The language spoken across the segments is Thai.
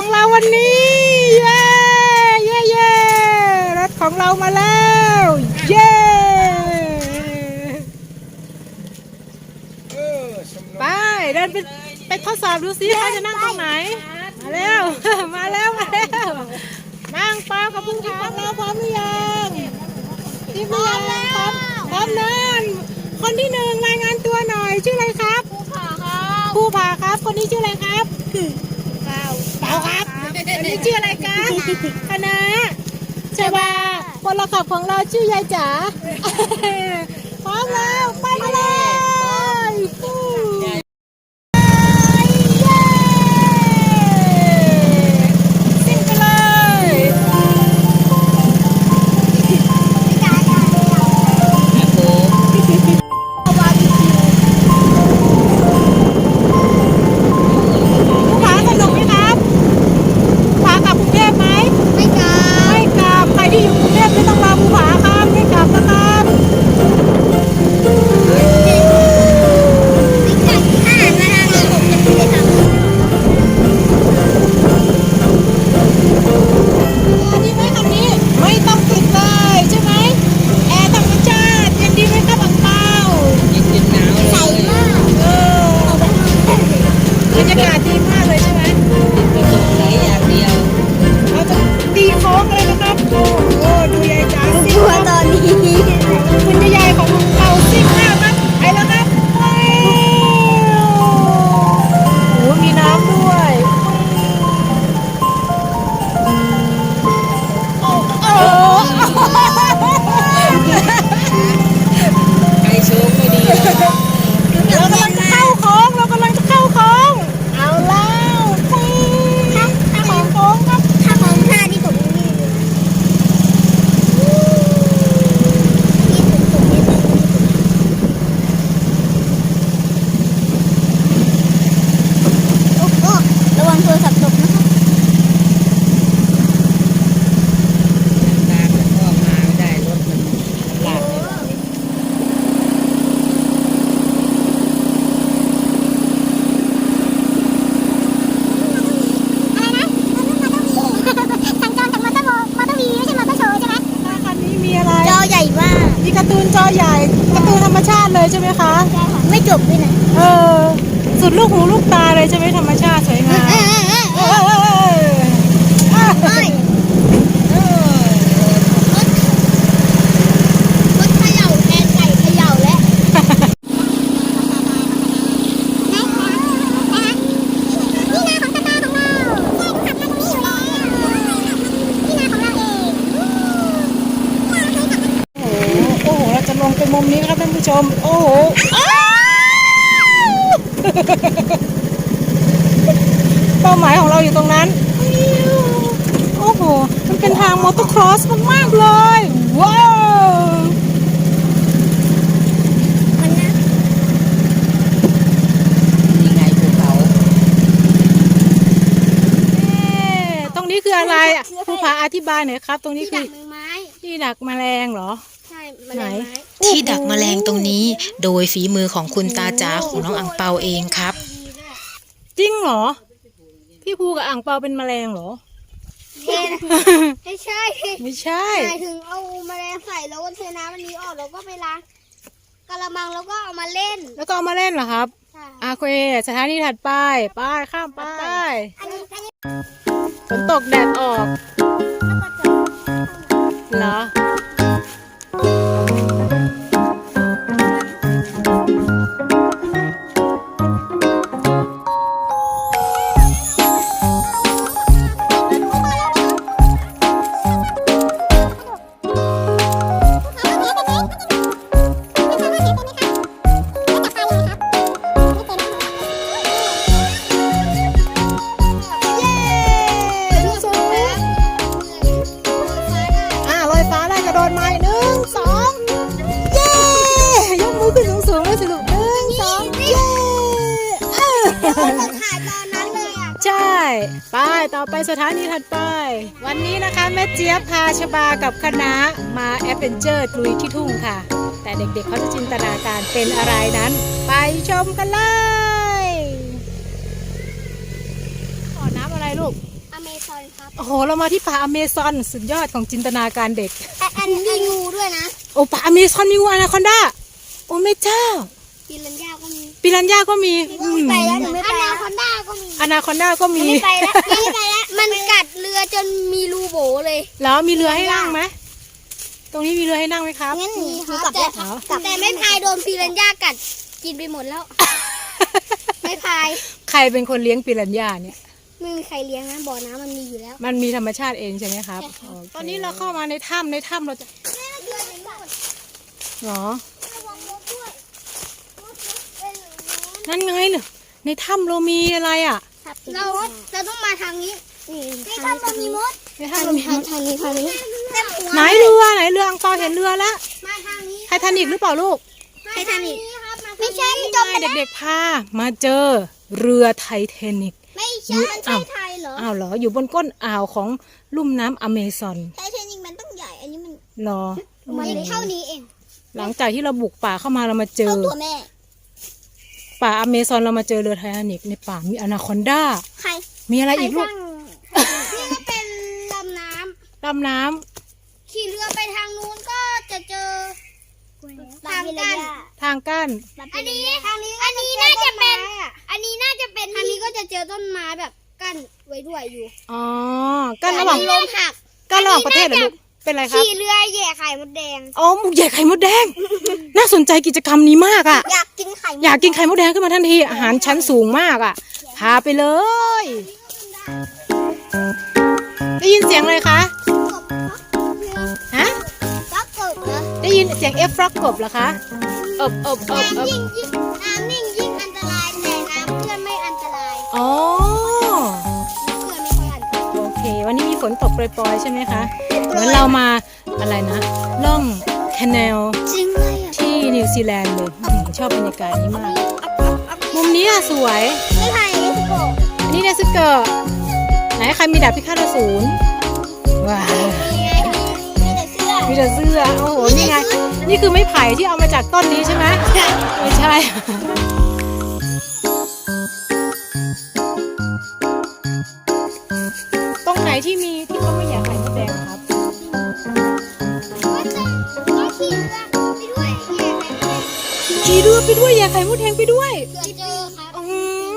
ของเราวันนี้ เย้เย้เย้รถของเรามาแล้ว เย้ไปเดินไปไปทดสอบดูสิว่าจะนั่งตรงไหน มาแล้ว มาแล้วมาแล้วนั่งเปล่ากับผู้ขาเราพร้อมหรือยังที่พร้อมแล้วพร้อมพร้อมนอนคนที่หนึ่งรายงานตัวหน่อยชื่ออะไรครับภูผาครับ ผู้ผ่าครับ คนนี้ชื่ออะไรครับ เปล่าเปล่าครับคนนี้ชื่ออะไรครับคณะชบาคนละขับของเราชื่อยายจ๋าพร้อมแล้ว ไปกันเลย ตูนจอใหญ่การ์ตูนธรรมชาติเลยใช่ไหมคะใช่ค่ะไม่จบด้วยนะเออสุดลูกหูลูกตาเลยใช่ไหมธรรมชาติสวยงาม เออเออเอ เอ อ อเออเออ เอ้ย เออ รถรถเขย่าแทนไก่เขย่าแล้วแม่คะแม่นี่นาของตาตาของเราใช่ขับมาตรงนี้อยู่แล้วนี่นาของเราเอง โอ้โห โอ้โห เราจะลงไป มุมนี้นะครับท่านผู้ชม โอ้โหอ้าวเป้าหมายของเราอยู่ตรงนั้น โอ้โห มันเป็นทางมอเตอร์ครอสมากๆเลย ว้าวมันนะยังไงภูเขาเอ๊ะตรงนี้คืออะไรอะผู้พาอธิบายหน่อยครับ ตรงนี้ที่คืดัอกมือไม้ที่ดักแมลงเหรอใช่ แมไหนลงไม้ที่ดักแมลงตรงนี้ โดยฝีมือของคุณตาจ๋าของน้องอังเปาเองครับ จริงเหรอ พี่ภูกับอ่างเปาเป็นแมลงเหรอเทนไม่ใช่ไม่ใช่หมายถึงเอาแมลงใส่แล้วก็เทน้ำมันนี้ออกแล้วก็ไปล้างกระมังแล้วก็เอามาเล่น แล้วก็เอามาเล่นเหรอครับใช่อาเคสถานีถัดไปไปข้ามไปอันนี้อันนี้ฝนตกแดดออกแล้วก็จบเหรอ สถานีถัดไป วันนี้นะคะแม่เจี๊ยบพาชบากับคณะมาแอดเวนเจอร์ลุยที่ทุ่งค่ะ แต่เด็กๆเขาจะจินตนาการเป็นอะไรนั้น ไปชมกันเลยขอน้ำอะไรลูกอซอนครับ โอ้โห เรามาที่ป่าอเมซอนสุดยอดของจินตนาการเด็กอันมีงูด้วยนะ โอ้ป่าอเมซอนมีงูอนาคอนดาโอ้ไม่เจ้าปิรันย่าก็มีปิรันย่าก็มีอืมไปแล้วหนูไม่ไปอนาคอนด้าก็มีอนาคอนดาก็มีไม่ไปแล้วไม่ไปแล้ว มันกัดเรือจนมีรูโบเลย แล้วมีเรือให้นั่งไหมตรงนี้มีเรือให้นั่งไหมครับงั้นหนีครับแต่เอาแต่ไม่พายโดนปิรันย่ากัดกินไปหมดแล้ว ไม่พาย ใครเป็นคนเลี้ยงปิรันย่าเนี่ยไม่มีใครเลี้ยงนะบ่อน้ำมันมีอยู่แล้ว มันมีธรรมชาติเองใช่ไหมครับใช่ค่ะโอเคตอนนี้เราเข้ามาในถ้ำในถ้ำเราจะหรอนั่นไงเนี่ยในถ้ำเรามีอะไรอะ เราเราต้องมาทางนี้ นี่ทางนี้มีมดในทางถ้ำเรานี้มีทางทางนี้ทางนี้ไหนเรือไหนเรืออังเปาเห็นเรือแล้วมาทางนี้ไททานิกหรือเปล่าลูกไททานิกไม่ใช่จมไปแล้วเด็กๆพามาเจอเรือไททานิกไม่ใช่มันใช่ไทยเหรออ้าวเหรออยู่บนก้นอ่าวของลุ่มน้ำอเมซอนไททานิกมันต้องใหญ่อันนี้มันเหรอมันเล็กเท่านี้เอง หลังจากที่เราบุกป่าเข้ามาเรามาเจเท่าอตัวแม่ป่าอเมซอนเรามาเจอเรือไททานิกในป่ามีอนาคอนดาใครมีอะไรอีกลูกนี่ก็เป็นลำน้ ดำน้ำขี่เรือไปทางนู้นก็จะเจอทางกันำทางกั้นอันนี้ ทางนี้อันนี้น่าจะเป็น อันนี้น่าจะเป็นทางนี้ก็จะเจอต้นไม้แบบกั้นไว้ด้วยอยู่อ๋อกั้นระหว่างลมหัก กั้นระหว่างประเทศเหรอลูกเป็นไรครับขี่เรือแย่ไข่มดแดง อ๋อหมูใหญ่ไข่มดแดง น่าสนใจกิจกรรมนี้มากอะ อยากกินไข่อยากกินไข่มดแดงขึ้นมาทันที อาหารชั้นสูงมากอะ พาไปเลย ได้ยินเสียงอะไรคะ ยินเสียงเอฟฟรอกกบเหรอคะอบอบอบอบน้ำยิ่งยิ่งน้ำนิ่งยิ่งอันตรายแต่น้ำเพื่อนไม่อันตรายอ๋อเพื่อนไม่ค่อยอันตรายโอเค วันนี้มีฝนตกปล่อยๆใช่ไหมคะ เหมือนเรามาอะไรนะ ล่องแคนเนลจริงเลยอะที่นิวซีแลนด์เลยอืมชอบบรรยากาศนี้มากมุมนี้อะสวย ไม่ไทยไม่สโกอันนี้เนสเกอร์ไหนใครมีดาบพิฆาตอสูรว้าว มีแต่เสื้อโอ้โหนี่ไง นี่คือไม้ไผ่ที่เอามาจากต้นนี้ใช่ไหมไม่ใช่ตรงไหนที่มีที่เขาไม่อยากไข่มดแดงครับขี่เรือไปด้วยแย่ไข่มดแดงขี่เรือไปด้วยอยากไข่มดแดงไปด้วยเผื่อเจอครับอื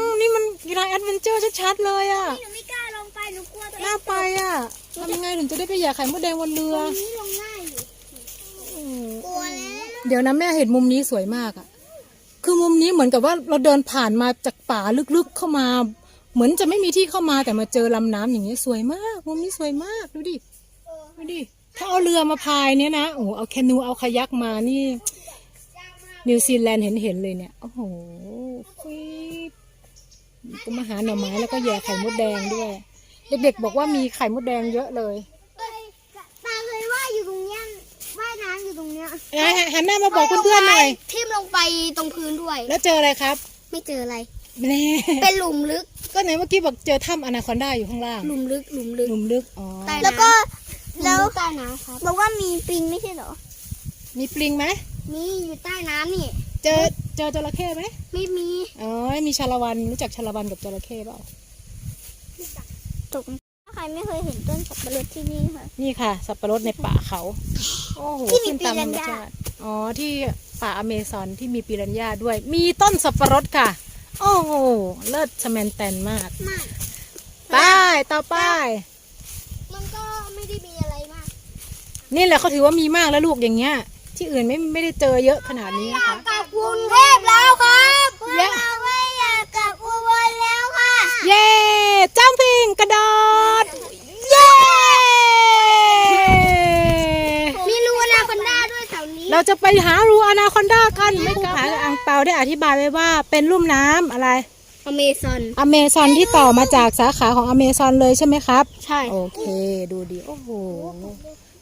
มนี่มันกีฬาแอดเวนเจอร์ชัดๆเลยอะหนูไม่กล้าลงไปหนูกลัวตัวเอน่าไปอะทำยังไงถึงจะได้ไปอยากไข่มดแดงบนเรือนี้ลงง่ายอยู่ อืม กลัวแล้ว เดี๋ยวนะแม่เห็นมุมนี้สวยมากอะคือมุมนี้เหมือนกับว่าเราเดินผ่านมาจากป่าลึกๆเข้ามา เหมือนจะไม่มีที่เข้ามาแต่มาเจอลำน้ำอย่างนี้ยสวยมาก มุมนี้สวยมากดูดิดูดิถ้าเอาเรือมาพายเนี่ยนะโอ้โหเอาแคนูเอาคายักมานี่ นิวซีแลนด์เห็นเห็นๆเลยเนี่ยโอ้โหฟีก็มาหาหน่อไม้แล้วก็แย่ไข่มดแดงด้วย เด็กๆบอกว่ามีไข่มดแดงเยอะเลย ตาเคยว่ายอยู่ตรงเนี้ยว่ายน้ำอยู่ตรงเนี้ย ไหนหันหน้ามาบอกเพื่อนๆหน่อย ทิ่มลงไปตรงพื้นด้วย แล้วเจออะไรครับ ไม่เจออะไร แน่ เป็นหลุมลึก ก็ไหนเมื่อกี้บอกเจอถ้ำอนาคอนดาอยู่ข้างล่าง หลุมลึก หลุมลึก หลุมลึก อ๋อ ใต้น้ำ แล้วก็แล้วใต้น้ำครับ บอกว่ามีปิงไม่ใช่เหรอ มีปลิงไหมมีอยู่ใต้น้ำนี่ เจอ เจอจระเข้ไหมไม่มี อ๋อ มีชาละวัน รู้จักชาละวันกับจระเข้เปล่า ตกถ้าใค รไม่เคยเห็นต้นสับปะรดที่นี่ค่ะ นี่ค่ะ สับปะรดในป่าเขา โอ้โหที่มีขึ้นตามธรรมปิรันย่าชาติอ๋อ ที่ป่าอเมซอนที่มีปิรันย่าด้วย มีต้นสับปะรดค่ะ โอ้โห เลิศชแมนแตนมากไม่ไป ต่อไป มันก็ไม่ได้มีอะไรมากนี่แหละเขาถือว่ามีมากแล้วลูกอย่างเงี้ย ที่อื่นไม่ไม่ได้เจอเยอะขนาดนี้นะคะ กลับกรุงเทพแล้วครับพวกเราไม่อยากกลับอุบลแล้วค่ะ เย้จ้ำพิงกระโดด เย้ มีรูอนาคอนด้าด้วยแถวนี้ เรา จะไปหารูอนาคอนดากันไม่กล้าอังเปาได้อธิบายไว้ว่าเป็นลุ่มน้ำอะไร อเมซอนอเมซอนที่ต่อมาจากสาขาของอเมซอนเลยใช่ไหมครับ ใช่ โอเค ดูดิโอ้โห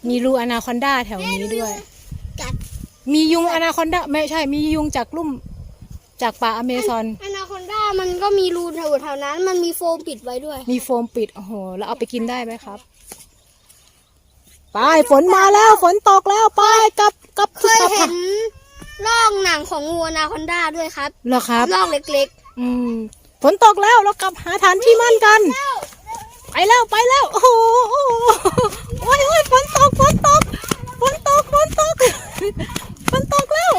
มีรูอนาคอนดาแถวนี้ด้วยกัดมียุงอนาคอนดาไม่ใช่ มียุงจากลุ่มจากป่าอเมซอนอนาคอนด้ามันก็มีรูแถวแถวนั้น มันมีโฟมปิดไว้ด้วย มีโฟมปิด โอ้โห แล้วเอาไปกินได้ไหมครับ ไป ฝนมาแล้ว ฝนตกแล้ว ไปกลับ กลับเคยเห็นร่องหนังของงูอนาคอนด้าด้วยครับเหรอครับ ร่องเล็กอืมฝนตกแล้วเรากลับหาฐานที่มั่นกันๆไปแล้วไปแล้ว โอ้โหโอ้โหโอ้ยโอ้ยฝนตกฝนตกฝนตกฝนตกฝนตกแล้ว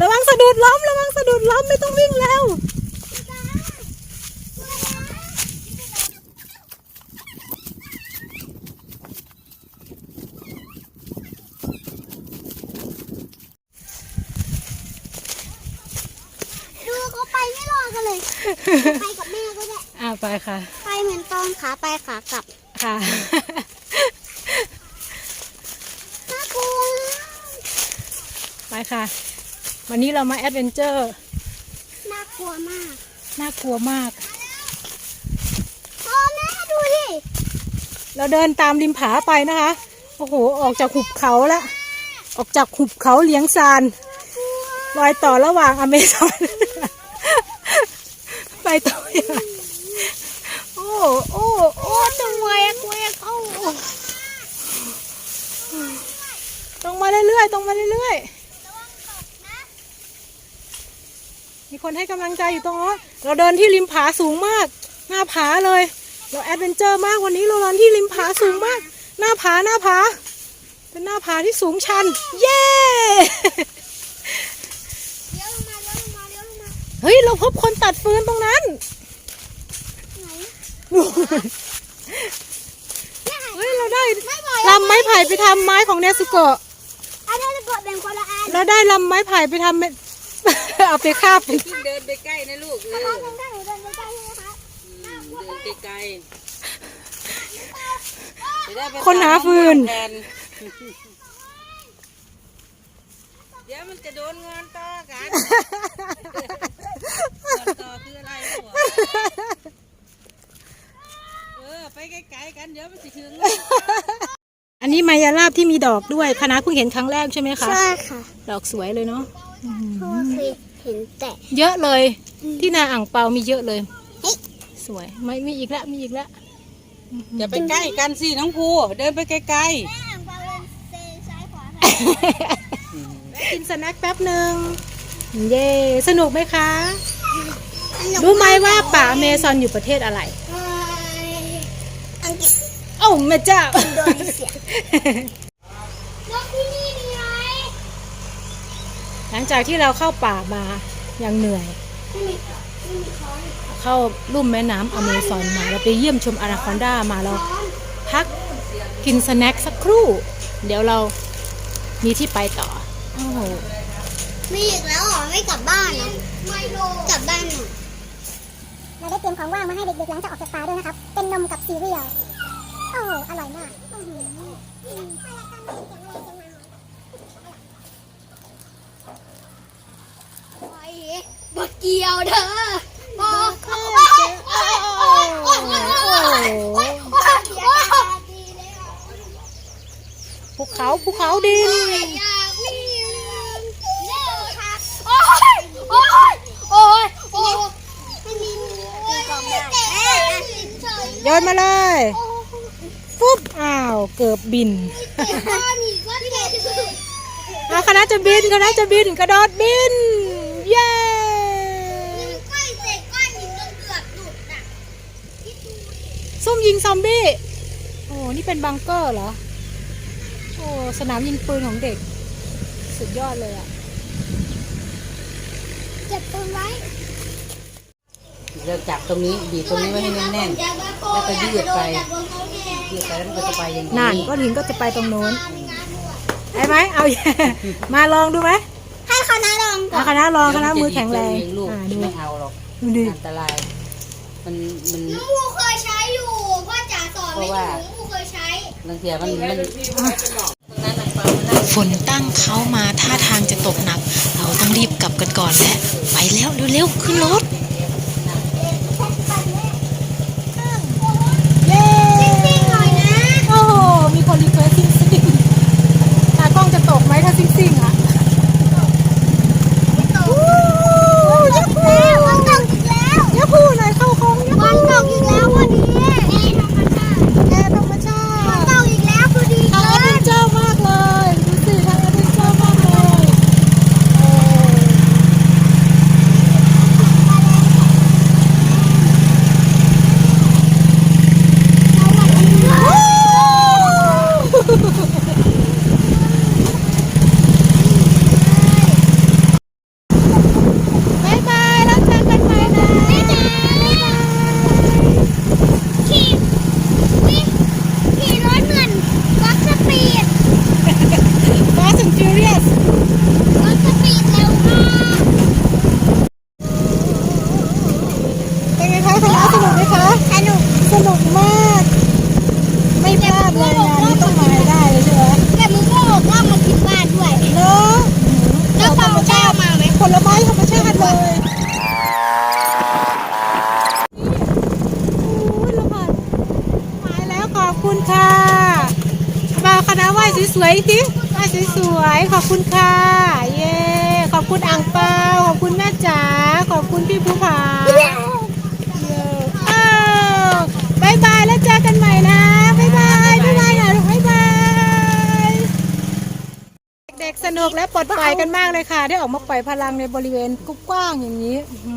ระวังสะดุดล้มระวังสะดุดล้มไม่ต้องวิ่งแล้ว ดูเขาไปไม่รอกันเลย ไปกับแม่ก็ได้อ่าไปค่ะ ไปเหมือนตอนขาไปขากลับค่ะน่ากลัวไปค่ะ วันนี้เรามาแอดเวนเจอร์น่ากลัวมากน่ากลัวมาก พ่อแม่ดูดิเราเดินตามริมผาไปนะคะ โอ้โห ออกจากหุบเขาแล้ว ออกจากหุบเขาเลี้ยงซานรอยต่อระหว่างอเมซอน ไปต่ออย่างโอ้โอ้โอ้จะแหวกแหวกเอ้าตรงมาเรื่อยๆ ตรงมาเรื่อยๆ มีคนให้กำลังใจอยู่ตรงโน้นเราเดินที่ริมผาสูงมาก หน้าผาเลย เราแอดเวนเจอร์มากวันนี้เราเดินที่ริมผาสูงมาก หน้าผาหน้าผา เป็นหน้าผาที่สูงชัน เย้ เลี้ยวลงมาเลี้ยวลงมาเลี้ยวลงมา เฮ้ย เราพบคนตัดฟืนตรงนั้นไหนเฮ้ย เราได้ลำไม้ไผ่ไปทำไม้ของเนสุโกะอันนี้จะกดแบ่งคนละอันเราได้ลำไม้ไผ่ไปทำเป็นเอาไปคาบเป็นยิ่งเดินไปใกล้นะลูกเออถ้าเป็นได้หนูเดินไปใกล้ใช่ไหมคะเดินไกลๆจะได้ไปคนหาฟืนแทน เดี๋ยวมันจะโดนงอนต่อกันงอนต่อคืออะไรหัวเออไปไกลๆกันเดี๋ยวมันจะถึงอันนี้มายาลาบที่มีดอกด้วยคณะเพิ่งเห็นครั้งแรกใช่ไหมคะใช่ค่ะ ดอกสวยเลยเนาะเพราะว่าเคยเห็นแต่เยอะเลย ที่นาอ่างเปามีเยอะเลยเฮ้ยสวยไม่มีอีกแล้วมีอีกแล้วอย่าไปใกล้กันสิน้องภูเดินไปไกลแม่อ่างเปาเป็นเซซ้ายขวาค่ะๆ กินสแน็คแป๊บหนึ่งเย่สนุกไหมคะ รู้ไหมว่าป่าอเมซอนอยู่ประเทศอะไร อังกฤษโอ้าแม่เจ้าอินโดนีเซียแล้วที่นี่มีไงหลังจากที่เราเข้าป่ามาอย่างเหนื่อยไม่มีไม่มีค้อนเข้าลุ่มแม่น้ำอเมซอนมาเราไปเยี่ยมชมอาราคอนดามาเราพักกินสแน็คสักครู่ เดี๋ยวเรามีที่ไปต่อ โอ้โหมีอีกแล้วเหรอไม่กลับบ้านเหรอไม่โลกลับบ้านหน่อยเราได้เตรียมของว่างมาให้เด็กๆหลังจากออกจากป่าด้วยนะครับ เป็นนมกับซีเรียลโอ้โหอร่อยมากอื้อหืออืมไปบดเกี่ยวเด้อบอกเขาโอ้โหภูเขาภูเขาดิน นมาเลยปุ๊บอ้าว เกือบบินอนอีกก้อนเด็ดเลยเอาคณะจะบินคณะจะบินกระโดดบิน เย้ก้อนเศษก้อนหินจนเกือบหลุดอะซุ่มยิงซอมบี้ โอ้ นี่เป็นบังเกอร์เหรอ โอ้ สนามยิงปืนของเด็ก สุดยอดเลยอะ เก็บปืนไว้ เราจับตรงนี้บีบตรงนี้ไว้ให้แน่นๆแล้วก็ยืดไปยืดไปแล้วมันก็จะไปอย่างนี้นั่นก้อนหินก็จะไปตรงโน้นได้ไหมเอา มาลองดูไหมให้คณะลองก่อเอานคณะลองคณะมือแข็งแรงเดี๋ยวมันจะดีดตัวเลูกอ่าดูไม่เอาหรอกดูดิอันตราย มันมันครูเคยใช้อยู่พ่อจ๋าสอนไม่ถึงครูเคยใช้บางทีมันมันฝนตั้งเขามาท่าทางจะตกหนัก เราต้องรีบกลับกันก่อนและไปแล้วเร็วๆขึ้นรถ เป็นไงคะคณะสนุกไหมคะสนุกสนุกมาก ไม่พลาดเลยงานนี้ต้องมาให้ได้เลยใช่ไหมแต่มึงก็บอกว่ามันกินบ้านด้วยเนาะแล้วพอเจ้ามาไหมผลไม้ธรรมชาติเลยนี่เราผ่านหมายแล้วขอบคุณค่ะมาคณะไหว้สวยๆสิไหว้สวยๆขอบคุณค่ะ เย้ขอบคุณอ่างเปาขอบคุณแม่จ๋าขอบคุณพี่ภูผา กและปลดปล่อยกันมากเลยค่ะ ได้ออกมาปล่อยพลังในบริเวณกว้างๆอย่างนี้อ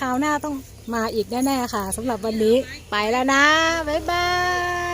คราวหน้าต้องมาอีกแน่ๆค่ะสำหรับวันนี้ไปแล้วนะ บ๊ายบาย